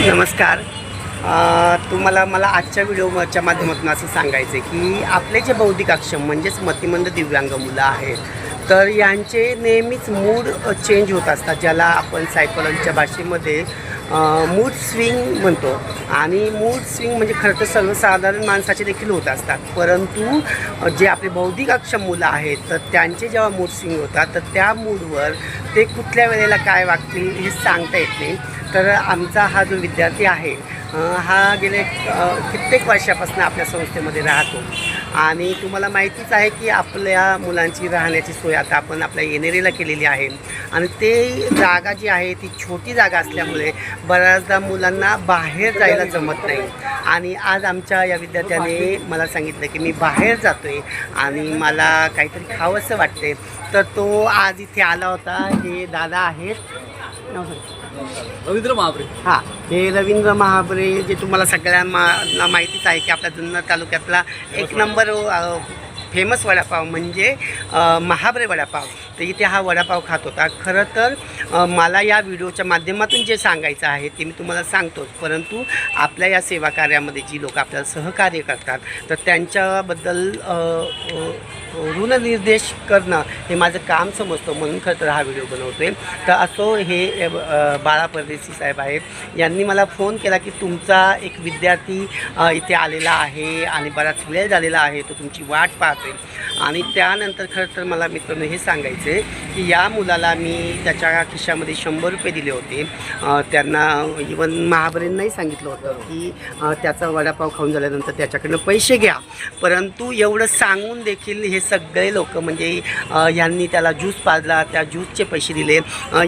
नमस्कार. तुम्हाला मला आजच्या व्हिडिओच्या माध्यमातून असं सांगायचं आहे की आपले जे बौद्धिक अक्षम म्हणजेच मतिमंद दिव्यांग मुलं आहेत तर यांचे नेहमीच मूड चेंज होत असतात ज्याला आपण सायकोलॉजीच्या भाषेमध्ये मूड स्विंग म्हणतो. आणि मूड स्विंग म्हणजे खरं तर सर्वसाधारण माणसाचे देखील होत असतात. परंतु जे आपले बौद्धिक अक्षम मुलं आहेत तर त्यांचे जेव्हा मूड स्विंग होतात तर त्या मूडवर ते कुठल्या वेळेला काय वागतील हे सांगता येत नाही. तर आमचा हा जो विद्यार्थी आहे हा गेले कित्येक वर्षापासून आपल्या संस्थेमध्ये राहतो. आणि तुम्हाला माहितीच आहे की आपल्या मुलांची राहण्याची सोय आता आपण आपल्या येणेरीला केलेली आहे. आणि ते जागा जी आहे ती छोटी जागा असल्यामुळे बऱ्याचदा मुलांना बाहेर जायला जमत नाही. आणि आज आमच्या या विद्यार्थ्याने मला सांगितलं की मी बाहेर जातो आहे आणि मला काहीतरी खावंसं वाटते तर तो आज इथे आला होता. हे दादा आहेत. रवींद्र महापरे हां हे रवींद्र महाबरे जे तुम्हाला सगळ्यांना माहितीच आहे की आपल्या जुन्नर तालुक्यातला एक नंबर फेमस वडापाव म्हणजे महाबरे वडापाव. तर इथे हा वडापाव खात होता. खरं तर मला या व्हिडिओच्या माध्यमातून जे सांगायचं आहे ते मी तुम्हाला सांगतोच परंतु आपल्या या सेवा कार्यामध्ये जी लोक आपल्याला सहकार्य करतात तर त्यांच्याबद्दल ऋणनिर्देश करणं हे माझं काम समजतो. म्हणून खरं तर हा व्हिडिओ बनवतो आहे तर असो हे बाळा परदेशी साहेब आहेत. यांनी मला फोन केला की तुमचा एक विद्यार्थी इथे आलेला आहे आणि बराच वेळ झालेला आहे तो तुमची वाट पाहतोय. आणि त्यानंतर खरं तर मला मित्रांनो हे सांगायचं आहे की या मुलाला मी त्याच्या खिशामध्ये शंभर रुपये दिले होते. त्यांना इवन महाबरेंनाही सांगितलं होतं की अ, त्याचा वडापाव खाऊन झाल्यानंतर त्याच्याकडनं पैसे घ्या. परंतु एवढं सांगून देखील हे सगळे लोक म्हणजे यांनी त्याला ज्यूस पाजला त्या ज्यूसचे पैसे दिले.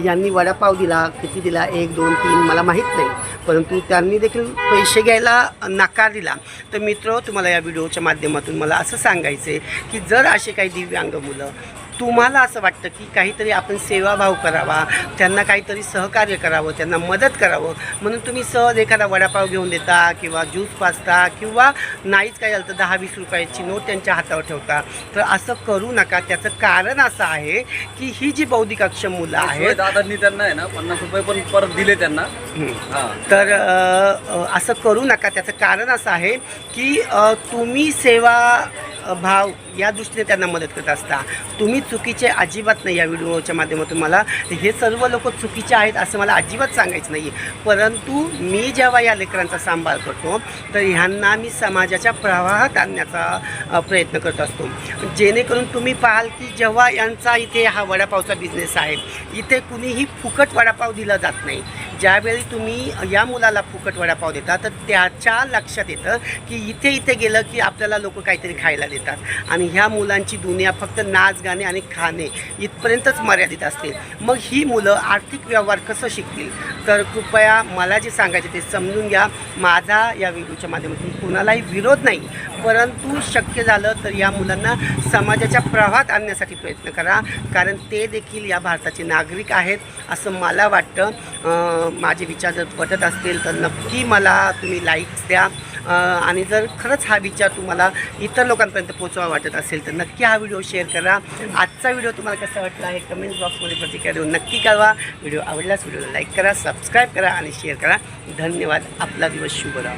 यांनी वडापाव दिला किती दिला? एक दोन तीन मला माहीत नाही. परंतु त्यांनी देखील पैसे घ्यायला नकार दिला. तर मित्र तुम्हाला या व्हिडिओच्या माध्यमातून मला असं सांगायचं आहे की जर असे काही दिव्यांग मुलं तुम्हाला असं वाटतं की काहीतरी आपण सेवाभाव करावा त्यांना काहीतरी सहकार्य करावं त्यांना मदत करावं म्हणून तुम्ही सहज एखादा वडापाव घेऊन देता किंवा ज्यूस पाजता किंवा नाहीच काय झालं तर दहा वीस रुपयाची नोट त्यांच्या हातावर ठेवता. तर असं करू नका. त्याचं कारण असं आहे की ही जी बौद्धिक अक्षम मुलं आहेत दादांनी त्यांना आहे ना पन्नास रुपये पण परत दिले त्यांना. तर असं करू नका. त्याचं कारण असं आहे की तुम्ही सेवा भाव या दृष्टीने त्यांना मदत करत असता. तुम्ही चुकीचे अजिबात नाही या व्हिडिओच्या माध्यमातून मला. हे सर्व लोक चुकीचे आहेत असं मला अजिबात सांगायचं नाही परंतु मी जेव्हा या लेकरांचा सांभाळ करतो तर ह्यांना मी समाजाच्या प्रवाहात आणण्याचा प्रयत्न करत असतो. जेणेकरून तुम्ही पाहाल की जेव्हा यांचा इथे हा वडापावचा बिझनेस आहे इथे कुणीही फुकट वडापाव दिला जात नाही. ज्यावेळी तुम्ही या मुलाला फुकट वडापाव देता तर त्याच्या लक्षात येतं की इथे इथे गेलं की आपल्याला लोक काहीतरी खायला देतात. आणि ह्या मुलांची दुनिया फक्त नाच गाणे आणि खाणे इथपर्यंतच मर्यादित असते. मग ही मुलं आर्थिक व्यवहार कसं शिकतील? तर कृपया मला जे सांगायचे ते समजून घ्या. माझा या व्हिडिओच्या माध्यमातून कोणालाही विरोध नाही. परंतु शक्य झालं तर या मुलांना समाजाच्या प्रवाहात आणण्यासाठी प्रयत्न करा. कारण ते देखील या भारताचे नागरिक आहेत असं मला वाटतं. माझे विचार जर पटत असतील तर नक्की मला तुम्ही लाईक्स द्या. आणि जर खरंच हा विचार तुम्हाला इतर लोकांपर्यंत पोचवा वाटत असेल तर नक्की हा व्हिडिओ शेअर करा. आजचा व्हिडिओ तुम्हाला कसा वाटला हे कमेंट बॉक्समध्ये प्रतिक्रिया देऊन नक्की कळवा. व्हिडिओ आवडल्यास व्हिडिओला लाईक करा सबस्क्राईब करा आणि शेअर करा. धन्यवाद. आपला दिवस शुभ राहो.